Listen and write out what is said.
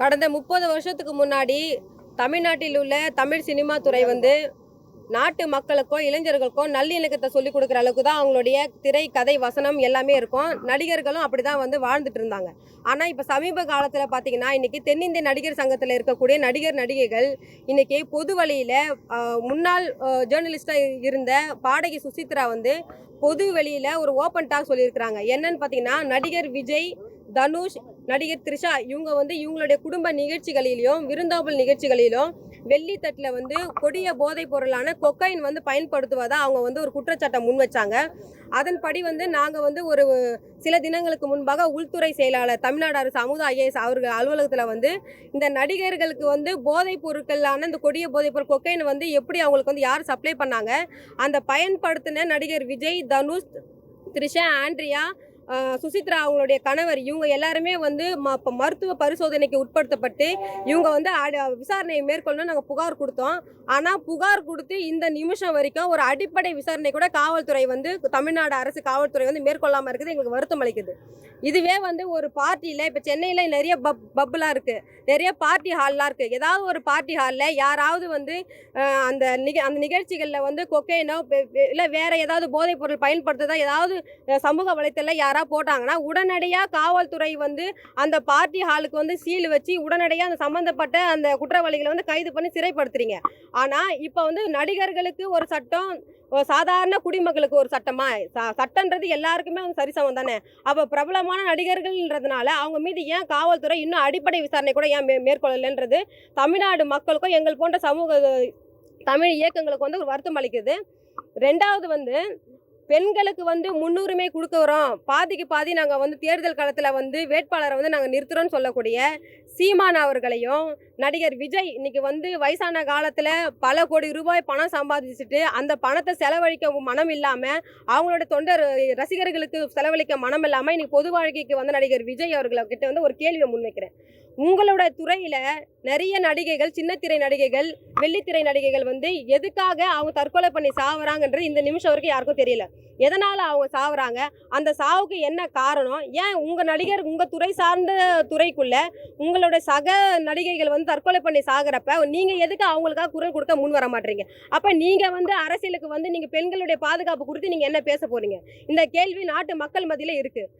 கடந்த முப்பது வருஷத்துக்கு முன்னாடி தமிழ்நாட்டில் உள்ள தமிழ் சினிமா துறை வந்து நாட்டு மக்களுக்கோ இளைஞர்களுக்கோ நல்லிணக்கத்தை சொல்லிக் கொடுக்குற அளவுக்கு தான் அவங்களுடைய திரை கதை வசனம் எல்லாமே இருக்கும். நடிகர்களும் அப்படி தான் வந்து வாழ்ந்துட்டு இருந்தாங்க. ஆனால் இப்போ சமீப காலத்தில் பார்த்தீங்கன்னா இன்றைக்கி தென்னிந்திய நடிகர் சங்கத்தில் இருக்கக்கூடிய நடிகர் நடிகைகள் இன்றைக்கி பொது வழியில் முன்னாள் ஜேர்னலிஸ்டாக இருந்த பாடகி சுசித்ரா வந்து பொது வெளியில் ஒரு ஓப்பன் டாக் சொல்லியிருக்கிறாங்க. என்னன்னு பார்த்தீங்கன்னா நடிகர் விஜய் தனுஷ் நடிகர் த்ரிஷா இவங்க வந்து இவங்களுடைய குடும்ப நிகழ்ச்சிகளிலும் விருந்தோம்பல் நிகழ்ச்சிகளிலும் வெள்ளித்தட்டில் வந்து கொடிய போதைப் பொருளான கொக்கைன் வந்து பயன்படுத்துவதா அவங்க வந்து ஒரு குற்றச்சாட்டை முன் வச்சாங்க. அதன்படி வந்து நாங்கள் வந்து ஒரு சில தினங்களுக்கு முன்பாக உள்துறை செயலாளர் தமிழ்நாடு அரசு அமுதா ஐஏஎஸ் அவர்கள் அலுவலகத்தில் வந்து இந்த நடிகர்களுக்கு வந்து போதைப் பொருட்களான இந்த கொடிய போதைப் பொருள் கொக்கைன் வந்து எப்படி அவங்களுக்கு வந்து யார் சப்ளை பண்ணாங்க அந்த பயன்படுத்தின நடிகர் விஜய் தனுஷ் த்ரிஷா ஆண்ட்ரியா சுசித்ரா அவங்களுடைய கணவர் இவங்க எல்லாருமே வந்து ம மருத்துவ பரிசோதனைக்கு உட்படுத்தப்பட்டு இவங்க வந்து அட- விசாரணையை மேற்கொள்ளணும் நாங்கள் புகார் கொடுத்தோம். ஆனால் புகார் கொடுத்து இந்த நிமிஷம் வரைக்கும் ஒரு அடிப்படை விசாரணை கூட காவல்துறை வந்து தமிழ்நாடு அரசு காவல்துறை வந்து மேற்கொள்ளாமல் இருக்குது எங்களுக்கு வருத்தம் அளிக்குது. இதுவே வந்து ஒரு பார்ட்டியில் இப்போ சென்னையில் நிறைய பப் பப்புலாம் இருக்குது நிறைய பார்ட்டி ஹால்லாம் இருக்குது ஏதாவது ஒரு பார்ட்டி ஹாலில் யாராவது வந்து அந்த நிக அந்த நிகழ்ச்சிகளில் வந்து கொக்கைனோ இல்லை வேறு ஏதாவது போதைப் பொருள் பயன்படுத்துறதா ஏதாவது சமூக வலைத்தள யாராவது போட்டாங்கன்னா உடனடியாக காவல்துறை வந்து அந்த பார்ட்டி ஹாலுக்கு வந்து சீல் வச்சு உடனடியாக அந்த சம்மந்தப்பட்ட அந்த குற்றவாளிகளை வந்து கைது பண்ணி சிறைப்படுத்துறீங்க. ஆனால் இப்போ வந்து நடிகர்களுக்கு ஒரு சட்டம் சாதாரண குடிமக்களுக்கு ஒரு சட்டமா? ச- சட்டன்றது எல்லாருக்குமே வந்து சரிசமம் தானே? அப்போ பிரபலமான நடிகர்கள்ன்றதுனால அவங்க மீது ஏன் காவல்துறை இன்னும் அடிப்படை விசாரணை கூட ஏன் மே மேற்கொள்ளலைன்றது தமிழ்நாடு மக்களுக்கும் எங்கள் போன்ற சமூக தமிழ் இயக்கங்களுக்கு வந்து ஒரு வருத்தம் அளிக்குது. ரெண்டாவது வந்து பெண்களுக்கு வந்து முன்னுரிமை கொடுக்குறோம். பாதிக்கு பாதி நாங்கள் வந்து தேர்தல் காலத்தில் வந்து வேட்பாளரை வந்து நாங்கள் நிறுத்துறோம்னு சொல்லக்கூடிய சீமான் அவர்களையும் நடிகர் விஜய் இன்னைக்கு வந்து வயசான காலத்தில் பல கோடி ரூபாய் பணம் சம்பாதிச்சுட்டு அந்த பணத்தை செலவழிக்க மனம் இல்லாமல் அவங்களோட தொண்டர் ரசிகர்களுக்கு செலவழிக்க மனம் இல்லாமல் இன்னைக்கு பொது வாழ்க்கைக்கு வந்த நடிகர் விஜய் அவர்கள்கிட்ட வந்து ஒரு கேள்வியை முன்வைக்கிறேன் உங்களோட துறையில் நிறைய நடிகைகள் சின்ன திரை நடிகைகள் வெள்ளித்திரை நடிகைகள் வந்து எதுக்காக அவங்க தற்கொலை பண்ணி சாவறாங்கன்றது இந்த நிமிஷம் வரைக்கும் யாருக்கும் தெரியல. எதனால் அவங்க சாவறாங்க? அந்த சாவுக்கு என்ன காரணம்? ஏன் உங்கள் நடிகர் உங்கள் துறை சார்ந்த துறைக்குள்ளே உங்களோட சக நடிகைகள் வந்து தற்கொலை பண்ணி சாகிறப்ப நீங்கள் எதுக்கு அவங்களுக்காக குரல் கொடுக்க முன் வர மாட்டீங்க? அப்போ நீங்கள் வந்து அரசியலுக்கு வந்து நீங்கள் பெண்களுடைய பாதுகாப்பு குறித்து நீங்கள் என்ன பேச போகிறீங்க இந்த கேள்வி நாட்டு மக்கள் மத்தியில் இருக்குது